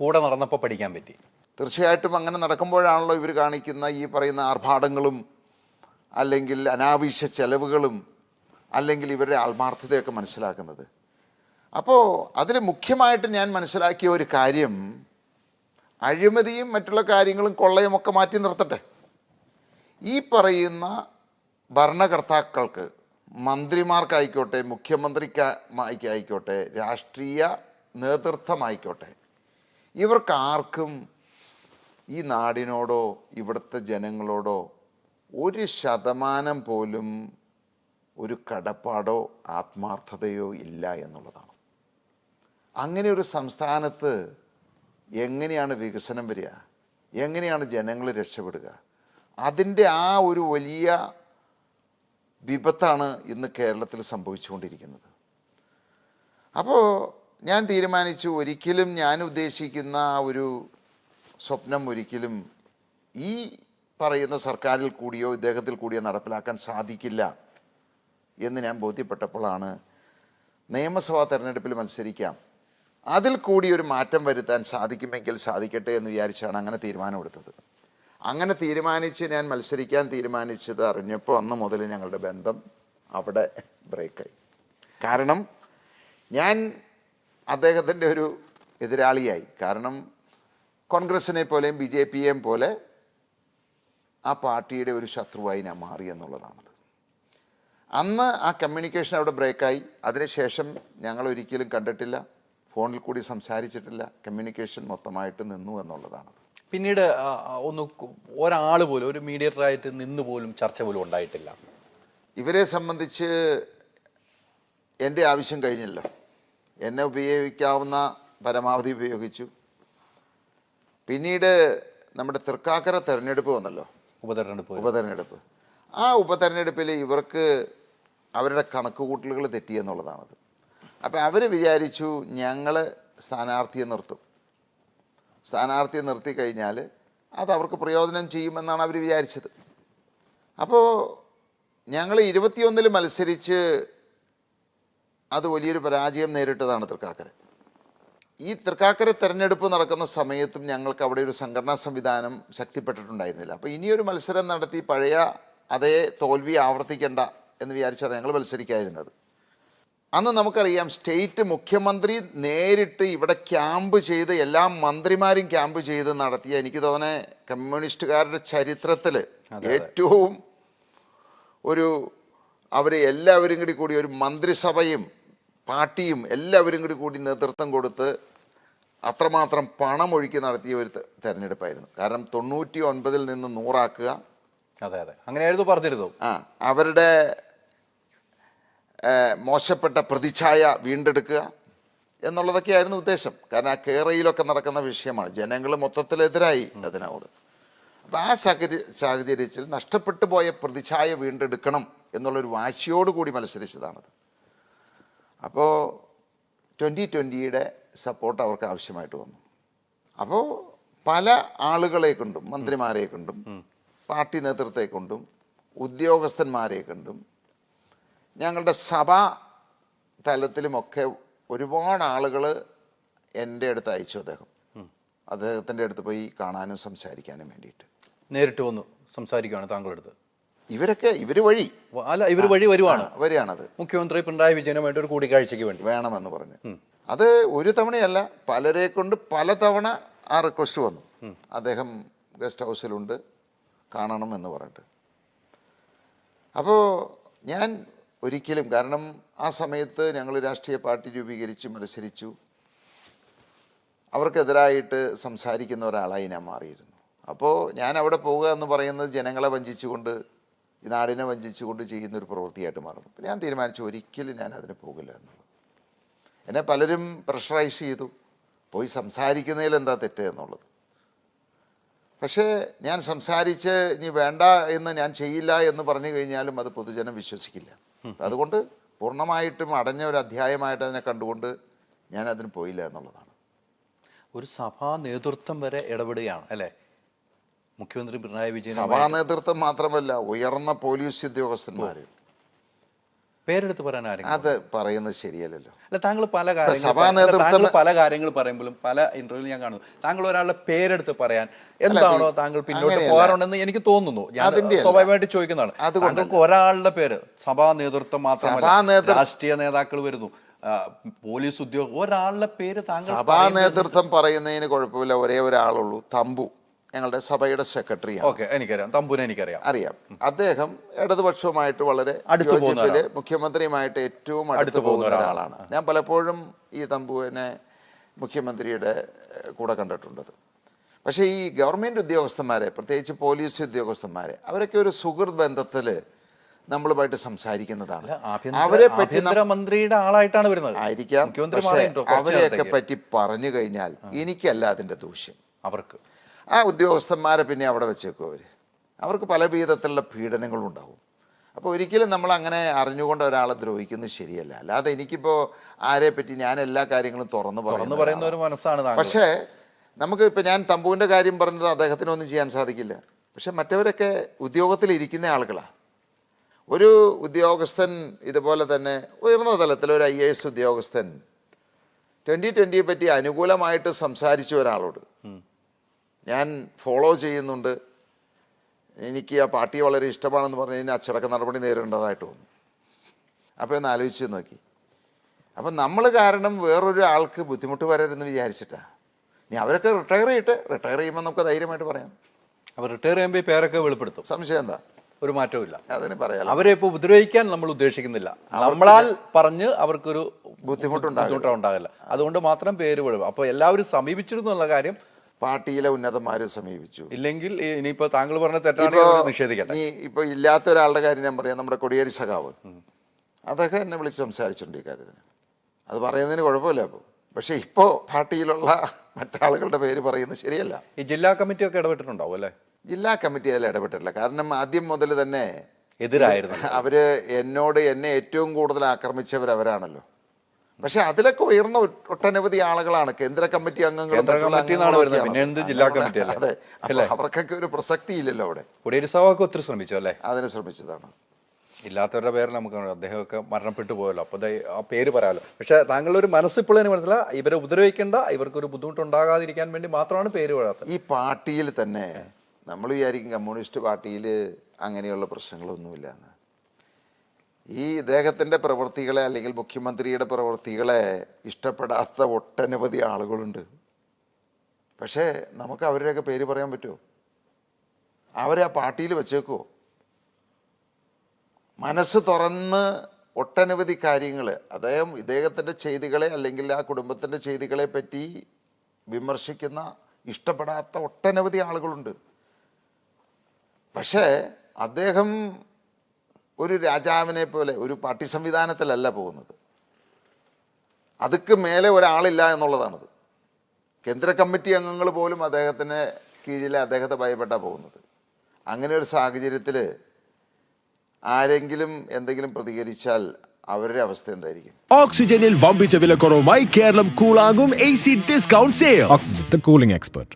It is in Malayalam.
കൂടെ നടന്നപ്പോൾ പഠിക്കാൻ പറ്റി. തീർച്ചയായിട്ടും അങ്ങനെ നടക്കുമ്പോഴാണല്ലോ ഇവർ കാണിക്കുന്ന ഈ പറയുന്ന ആർഭാടങ്ങളും അല്ലെങ്കിൽ അനാവശ്യ ചെലവുകളും അല്ലെങ്കിൽ ഇവരുടെ ആത്മാർത്ഥതയൊക്കെ മനസ്സിലാക്കുന്നത്. അപ്പോൾ അതിൽ മുഖ്യമായിട്ട് ഞാൻ മനസ്സിലാക്കിയ ഒരു കാര്യം അഴിമതിയും മറ്റുള്ള കാര്യങ്ങളും കൊള്ളയും ഒക്കെ മാറ്റി നിർത്തട്ടെ. ഈ പറയുന്ന ഭരണകർത്താക്കൾക്ക് മന്ത്രിമാർക്കായിക്കോട്ടെ മുഖ്യമന്ത്രിക്കായിക്കോട്ടെ രാഷ്ട്രീയ നേതൃത്വമായിക്കോട്ടെ ഇവർക്ക് ആർക്കും ഈ നാടിനോടോ ഇവിടുത്തെ ജനങ്ങളോടോ ഒരു ശതമാനം പോലും ഒരു കടപ്പാടോ ആത്മാർത്ഥതയോ ഇല്ല എന്നുള്ളതാണ്. അങ്ങനെ ഒരു സംസ്ഥാനത്ത് എങ്ങനെയാണ് വികസനം വരിക? എങ്ങനെയാണ് ജനങ്ങൾ രക്ഷപ്പെടുക? അതിന്റെ ആ ഒരു വലിയ വിപത്താണ് ഇന്ന് കേരളത്തിൽ സംഭവിച്ചുകൊണ്ടിരിക്കുന്നത്. അപ്പോൾ ഞാൻ തീരുമാനിച്ചു ഒരിക്കലും ഞാൻ ഉദ്ദേശിക്കുന്ന ആ ഒരു സ്വപ്നം ഒരിക്കലും ഈ പറയുന്ന സർക്കാരിൽ കൂടിയോ ഇദ്ദേഹത്തിൽ കൂടിയോ നടപ്പിലാക്കാൻ സാധിക്കില്ല എന്ന് ഞാൻ ബോധ്യപ്പെട്ടപ്പോഴാണ് നിയമസഭാ തെരഞ്ഞെടുപ്പിൽ മത്സരിക്കാം. അതിൽ കൂടി ഒരു മാറ്റം വരുത്താൻ സാധിക്കുമെങ്കിൽ സാധിക്കട്ടെ എന്ന് വിചാരിച്ചാണ് അങ്ങനെ തീരുമാനമെടുത്തത് അങ്ങനെ തീരുമാനിച്ച് ഞാൻ മത്സരിക്കാൻ തീരുമാനിച്ചത് അറിഞ്ഞപ്പോൾ അന്ന് മുതൽ ഞങ്ങളുടെ ബന്ധം അവിടെ ബ്രേക്കായി കാരണം ഞാൻ അദ്ദേഹത്തിന്റെ ഒരു എതിരാളിയായി. കാരണം കോൺഗ്രസിനെ പോലെയും ബി ജെ പിയെയും പോലെ ആ പാർട്ടിയുടെ ഒരു ശത്രുവായി ഞാൻ മാറി എന്നുള്ളതാണത് അന്ന് ആ കമ്മ്യൂണിക്കേഷൻ അവിടെ ബ്രേക്കായി അതിനുശേഷം ഞങ്ങൾ ഒരിക്കലും കണ്ടിട്ടില്ല. ഫോണിൽ കൂടി സംസാരിച്ചിട്ടില്ല. കമ്മ്യൂണിക്കേഷൻ മൊത്തമായിട്ട് നിന്നു എന്നുള്ളതാണ്. പിന്നീട് ഒന്ന് ഒരാൾ പോലും ഒരു മീഡിയേറ്ററായിട്ട് നിന്ന് പോലും ചർച്ച പോലും ഉണ്ടായിട്ടില്ല. ഇവരെ സംബന്ധിച്ച് എന്റെ ആവശ്യം കഴിഞ്ഞല്ലോ. എന്നെ ഉപയോഗിക്കാവുന്ന പരമാവധി ഉപയോഗിച്ചു. പിന്നീട് നമ്മുടെ തൃക്കാക്കര തെരഞ്ഞെടുപ്പ് വന്നല്ലോ. ഉപതെരഞ്ഞെടുപ്പ് ഉപതെരഞ്ഞെടുപ്പ്. ആ ഉപതെരഞ്ഞെടുപ്പിൽ ഇവർക്ക് അവരുടെ കണക്കുകൂട്ടലുകൾ തെറ്റിയെന്നുള്ളതാണത് അപ്പം അവർ വിചാരിച്ചു ഞങ്ങൾ സ്ഥാനാർത്ഥിയെ നിർത്തും. സ്ഥാനാർത്ഥിയെ നിർത്തി കഴിഞ്ഞാൽ അത് അവർക്ക് പ്രയോജനം ചെയ്യുമെന്നാണ് അവർ വിചാരിച്ചത്. അപ്പോൾ ഞങ്ങൾ ഇരുപത്തിയൊന്നിൽ മത്സരിച്ച് അത് വലിയൊരു പരാജയം നേരിട്ടതാണ് തൃക്കാക്കര. ഈ തൃക്കാക്കര തെരഞ്ഞെടുപ്പ് നടക്കുന്ന സമയത്തും ഞങ്ങൾക്ക് അവിടെ ഒരു സംഘടനാ സംവിധാനം ശക്തിപ്പെട്ടിട്ടുണ്ടായിരുന്നില്ല. അപ്പോൾ ഇനിയൊരു മത്സരം നടത്തി പഴയ അതേ തോൽവി ആവർത്തിക്കേണ്ട എന്ന് വിചാരിച്ചാണ് ഞങ്ങൾ മത്സരിക്കാതിരുന്നത് അന്ന് നമുക്കറിയാം സ്റ്റേറ്റ് മുഖ്യമന്ത്രി നേരിട്ട് ഇവിടെ ക്യാമ്പ് ചെയ്ത് എല്ലാ മന്ത്രിമാരും ക്യാമ്പ് ചെയ്ത് നടത്തിയ എനിക്ക് തോന്നെ കമ്മ്യൂണിസ്റ്റുകാരുടെ ചരിത്രത്തിൽ ഏറ്റവും ഒരു അവർ എല്ലാവരും കൂടി കൂടി ഒരു മന്ത്രിസഭയും പാർട്ടിയും എല്ലാവരും കൂടി കൂടി നേതൃത്വം കൊടുത്ത് അത്രമാത്രം പണം ഒഴുക്കി നടത്തിയ ഒരു തെരഞ്ഞെടുപ്പായിരുന്നു. കാരണം തൊണ്ണൂറ്റി ഒൻപതിൽ നിന്ന് നൂറാക്കുക. അതെ അതെ. അങ്ങനെയായിരുന്നു പറഞ്ഞിരുന്നു ആ അവരുടെ മോശപ്പെട്ട പ്രതിച്ഛായ വീണ്ടെടുക്കുക എന്നുള്ളതൊക്കെയായിരുന്നു ഉദ്ദേശം. കാരണം ആ കേരളയിലൊക്കെ നടക്കുന്ന വിഷയമാണ്. ജനങ്ങൾ മൊത്തത്തിലെതിരായി അതിനോട്. അപ്പം ആ സാഹചര്യ സാഹചര്യത്തിൽ നഷ്ടപ്പെട്ടു പോയ പ്രതിച്ഛായ വീണ്ടെടുക്കണം എന്നുള്ളൊരു വാശിയോടുകൂടി മത്സരിച്ചതാണത്. അപ്പോൾ ട്വന്റി ട്വന്റിയുടെ സപ്പോർട്ട് അവർക്ക് ആവശ്യമായിട്ട് വന്നു. അപ്പോൾ പല ആളുകളെ കൊണ്ടും മന്ത്രിമാരെ കൊണ്ടും പാർട്ടി നേതൃത്വത്തെ കൊണ്ടും ഉദ്യോഗസ്ഥന്മാരെ കൊണ്ടും ഞങ്ങളുടെ സഭാ തലത്തിലുമൊക്കെ ഒരുപാട് ആളുകൾ എന്റെ അടുത്ത് അയച്ചു അദ്ദേഹം. അദ്ദേഹത്തിന്റെ അടുത്ത് പോയി കാണാനും സംസാരിക്കാനും വേണ്ടിയിട്ട്. നേരിട്ട് വന്നു സംസാരിക്കുകയാണ് താങ്കളുടെ അടുത്ത്. ഇവരൊക്കെ ഇവർ വഴി. അല്ല ഇവർ വഴി വരുവാണ്. വരികയാണത് മുഖ്യമന്ത്രി പിണറായി വിജയനുമായിട്ട് ഒരു കൂടിക്കാഴ്ചയ്ക്ക് വേണ്ടി. വേണമെന്ന് പറഞ്ഞു. അത് ഒരു തവണയല്ല പലരെ കൊണ്ട് പലതവണ ആ റിക്വസ്റ്റ് വന്നു. അദ്ദേഹം ഗസ്റ്റ് ഹൗസിലുണ്ട് കാണണം എന്ന് പറഞ്ഞിട്ട്. അപ്പോൾ ഞാൻ ഒരിക്കലും കാരണം ആ സമയത്ത് ഞങ്ങൾ രാഷ്ട്രീയ പാർട്ടി രൂപീകരിച്ച് മത്സരിച്ചു. അവർക്കെതിരായിട്ട് സംസാരിക്കുന്ന ഒരാളായി ഞാൻ മാറിയിരുന്നു. അപ്പോൾ ഞാൻ അവിടെ പോവുക എന്ന് പറയുന്നത് ജനങ്ങളെ വഞ്ചിച്ചുകൊണ്ട് ഈ നാടിനെ വഞ്ചിച്ചുകൊണ്ട് ചെയ്യുന്ന ഒരു പ്രവൃത്തിയായിട്ട് മാറും അപ്പം ഞാൻ തീരുമാനിച്ചു ഒരിക്കലും ഞാൻ അതിന് പോകില്ല എന്നുള്ളത്. എന്നെ പലരും പ്രഷറൈസ് ചെയ്തു. പോയി സംസാരിക്കുന്നതിൽ എന്താ തെറ്റ് എന്നുള്ളത്. പക്ഷേ ഞാൻ സംസാരിച്ച് ഇനി വേണ്ട എന്ന് ഞാൻ ചെയ്യില്ല എന്ന് പറഞ്ഞു കഴിഞ്ഞാലും അത് പൊതുജനം വിശ്വസിക്കില്ല. അതുകൊണ്ട് പൂർണമായിട്ടും അടഞ്ഞ ഒരു അധ്യായമായിട്ട് അതിനെ കണ്ടുകൊണ്ട് ഞാൻ അതിന് പോയില്ല എന്നുള്ളതാണ്. ഒരു സഭാ നേതൃത്വം വരെ ഇടപെടുകയാണ് അല്ലേ? മുഖ്യമന്ത്രി പിണറായി വിജയൻ സഭാ നേതൃത്വം മാത്രമല്ല ഉയർന്ന പോലീസ് ഉദ്യോഗസ്ഥന്മാർ പേരെടുത്ത് പറയാൻ ആരെങ്കിലും അത് പറയുന്നത് ശരിയല്ലല്ലോ. അല്ല താങ്കൾ പല കാര്യങ്ങൾ താങ്കൾ പല കാര്യങ്ങൾ പറയുമ്പോഴും പല ഇന്റർവ്യൂവിൽ ഞാൻ കാണുന്നു. താങ്കൾ ഒരാളുടെ പേരെടുത്ത് പറയാൻ എന്താണോ താങ്കൾ പിന്നോട്ട്. പോകാറുണ്ടെന്ന് എനിക്ക് തോന്നുന്നു. ഞാൻ സ്വാഭാവികമായിട്ട് ചോദിക്കുന്നതാണ്. അതുകൊണ്ട് ഒരാളുടെ പേര് സഭാ നേതൃത്വം മാത്രം മാത്രമല്ല രാഷ്ട്രീയ നേതാക്കൾ വരുന്നു. പോലീസ് ഉദ്യോഗം ഒരാളുടെ പേര് താങ്കൾ സഭാ നേതൃത്വം പറയുന്നതിന് കുഴപ്പമില്ല. ഒരേ ഒരാളുള്ളൂ. തമ്പു. ഞങ്ങളുടെ സഭയുടെ സെക്രട്ടറിയാണ്. ഓക്കെ എനിക്കറിയാം. തമ്പുനെ എനിക്കറിയാം. അറിയാം. അദ്ദേഹം ഇടതുപക്ഷവുമായിട്ട് വളരെ അടുത്ത് മുഖ്യമന്ത്രിയുമായിട്ട് ഏറ്റവും അടുത്ത് പോകുന്ന ഒരാളാണ്. ഞാൻ പലപ്പോഴും ഈ തമ്പുവിനെ മുഖ്യമന്ത്രിയുടെ കൂടെ കണ്ടിട്ടുണ്ടത് പക്ഷേ ഈ ഗവൺമെന്റ് ഉദ്യോഗസ്ഥന്മാരെ പ്രത്യേകിച്ച് പോലീസ് ഉദ്യോഗസ്ഥന്മാരെ അവരൊക്കെ ഒരു സുഹൃത് ബന്ധത്തിൽ നമ്മളുമായിട്ട് സംസാരിക്കുന്നതാണ്. അവരെ പറ്റി മന്ത്രിയുടെ ആളായിട്ടാണ് വരുന്നത്. ആയിരിക്കാം. അവരെയൊക്കെ പറ്റി പറഞ്ഞു കഴിഞ്ഞാൽ എനിക്കല്ല അതിന്റെ ദൂഷ്യം. അവർക്ക്. ആ ഉദ്യോഗസ്ഥന്മാരെ പിന്നെ അവിടെ വെച്ചേക്കും അവർ അവർക്ക് പല വിധത്തിലുള്ള പീഡനങ്ങളും ഉണ്ടാവും. അപ്പോൾ ഒരിക്കലും നമ്മൾ അങ്ങനെ അറിഞ്ഞുകൊണ്ട് ഒരാളെ ദ്രോഹിക്കുന്നത് ശരിയല്ല. അല്ലാതെ എനിക്കിപ്പോൾ ആരെ പറ്റി ഞാൻ എല്ലാ കാര്യങ്ങളും തുറന്നു തുറന്നു പറയുന്ന ഒരു മനസ്സാണ് പക്ഷേ നമുക്ക് ഇപ്പം ഞാൻ തമ്പുവിന്റെ കാര്യം പറഞ്ഞത് അദ്ദേഹത്തിനൊന്നും ചെയ്യാൻ സാധിക്കില്ല. പക്ഷെ മറ്റവരൊക്കെ ഉദ്യോഗത്തിലിരിക്കുന്ന ആളുകളാണ് ഒരു ഉദ്യോഗസ്ഥൻ ഇതുപോലെ തന്നെ ഉയർന്ന തലത്തിൽ ഒരു ഐ എ എസ് ഉദ്യോഗസ്ഥൻ ട്വന്റി ട്വന്റിയെ പറ്റി അനുകൂലമായിട്ട് സംസാരിച്ച ഒരാളോട് ഞാൻ ഫോളോ ചെയ്യുന്നുണ്ട്. എനിക്ക് ആ പാർട്ടി വളരെ ഇഷ്ടമാണെന്ന് പറഞ്ഞ് കഴിഞ്ഞാൽ അച്ചടക്ക നടപടി നേരിടേണ്ടതായിട്ട് വന്നു. അപ്പോൾ ഒന്ന് ആലോചിച്ച് നോക്കി. അപ്പം നമ്മൾ കാരണം വേറൊരു ആൾക്ക് ബുദ്ധിമുട്ട് വരരുതെന്ന് വിചാരിച്ചിട്ടാ. ഇനി അവരൊക്കെ റിട്ടയർ ചെയ്തിട്ട് റിട്ടയർ ചെയ്യുമ്പോൾ നമുക്ക് ധൈര്യമായിട്ട് പറയാം. അപ്പോൾ റിട്ടയർ ചെയ്യുമ്പോൾ ഈ പേരൊക്കെ വെളിപ്പെടുത്തും. സംശയം എന്താ? ഒരു മാറ്റവും അതിന് പറയാം അവരെ ഇപ്പോൾ ഉപദ്രവിക്കാൻ നമ്മൾ ഉദ്ദേശിക്കുന്നില്ല. നമ്മളാൽ പറഞ്ഞ് അവർക്കൊരു ബുദ്ധിമുട്ടുണ്ടാകില്ല. അതുകൊണ്ട് മാത്രം പേര് വിടും അപ്പോൾ എല്ലാവരും സമീപിച്ചിരുന്നു എന്നുള്ള കാര്യം പാർട്ടിയിലെ ഉന്നതന്മാരെ സമീപിച്ചു. ഇല്ലെങ്കിൽ ഇനിയിപ്പോ താങ്കൾ പറഞ്ഞ തെറ്റാണ് നിഷേധിക്കട്ടെ. ഈ ഇപ്പൊ ഇല്ലാത്ത ഒരാളുടെ കാര്യം ഞാൻ പറയാം. നമ്മുടെ കൊടിയേരി സഖാവ് അതൊക്കെ എന്നെ വിളിച്ച് സംസാരിച്ചിട്ടുണ്ട് ഈ കാര്യത്തിന്. അത് പറയുന്നതിന് കുഴപ്പമില്ല അപ്പോൾ പക്ഷെ ഇപ്പോൾ പാർട്ടിയിലുള്ള മറ്റാളുകളുടെ പേര് പറയുന്നത് ശരിയല്ല. ഈ ജില്ലാ കമ്മിറ്റി ഒക്കെ ഇടപെട്ടിട്ടുണ്ടാവും അല്ലേ? ജില്ലാ കമ്മിറ്റി അതിൽ ഇടപെട്ടില്ല കാരണം ആദ്യം മുതൽ തന്നെ എതിരായിരുന്നു. അവർ എന്നോട് എന്നെ ഏറ്റവും കൂടുതൽ ആക്രമിച്ചവർ അവരാണല്ലോ പക്ഷെ അതിലൊക്കെ ഉയർന്ന ഒട്ടനവധി ആളുകളാണ്. കേന്ദ്ര കമ്മിറ്റി കമ്മിറ്റി അതെ. അവർക്കൊക്കെ ഒരു പ്രസക്തി ഇല്ലല്ലോ അവിടെ. കൊടിയേരി സഭയൊക്കെ ഒത്തിരി ശ്രമിച്ചു അല്ലേ? അതിന് ശ്രമിച്ചതാണ്. ഇല്ലാത്തവരുടെ പേരിൽ നമുക്ക്. അദ്ദേഹമൊക്കെ മരണപ്പെട്ടു പോയല്ലോ. അപ്പോൾ ആ പേര് പറയാമല്ലോ പക്ഷേ താങ്കളുടെ ഒരു മനസ്സിപ്പോൾ എനിക്ക് മനസ്സിലാ ഇവരെ ഉപദ്രവിക്കേണ്ട ഇവർക്കൊരു ബുദ്ധിമുട്ടുണ്ടാകാതിരിക്കാൻ വേണ്ടി മാത്രമാണ് പേര് പറയാത്തത് ഈ പാർട്ടിയിൽ തന്നെ നമ്മൾ വിചാരിക്കും കമ്മ്യൂണിസ്റ്റ് പാർട്ടിയിൽ അങ്ങനെയുള്ള പ്രശ്നങ്ങളൊന്നുമില്ല എന്ന്. ഈ ഇദ്ദേഹത്തിന്റെ പ്രവൃത്തികളെ അല്ലെങ്കിൽ മുഖ്യമന്ത്രിയുടെ പ്രവൃത്തികളെ ഇഷ്ടപ്പെടാത്ത ഒട്ടനവധി ആളുകളുണ്ട്. പക്ഷേ നമുക്ക് അവരുടെയൊക്കെ പേര് പറയാൻ പറ്റുമോ? അവരെ ആ പാർട്ടിയിൽ വെച്ചേക്കുമോ മനസ്സ് തുറന്ന് ഒട്ടനവധി കാര്യങ്ങൾ അദ്ദേഹം ഇദ്ദേഹത്തിന്റെ ചെയ്തികളെ അല്ലെങ്കിൽ ആ കുടുംബത്തിന്റെ ചെയ്തികളെ പറ്റി വിമർശിക്കുന്ന ഇഷ്ടപ്പെടാത്ത ഒട്ടനവധി ആളുകളുണ്ട്. പക്ഷേ അദ്ദേഹം ഒരു രാജാവിനെ പോലെ ഒരു പാർട്ടി സംവിധാനത്തിലല്ല പോകുന്നത്. അതുക്ക് മേലെ ഒരാളില്ല എന്നുള്ളതാണത്. കേന്ദ്ര കമ്മിറ്റി അംഗങ്ങൾ പോലും അദ്ദേഹത്തിന് കീഴിൽ അദ്ദേഹത്തെ ഭയപ്പെട്ടാ പോകുന്നത്. അങ്ങനെ ഒരു സാഹചര്യത്തിൽ ആരെങ്കിലും എന്തെങ്കിലും പ്രതികരിച്ചാൽ അവരുടെ അവസ്ഥ എന്തായിരിക്കും? ഓക്സിജനിൽ വമ്പിച്ച വിലക്കുറവുമായി Keralam കൂളാകും A C discount Oxygen, the cooling expert.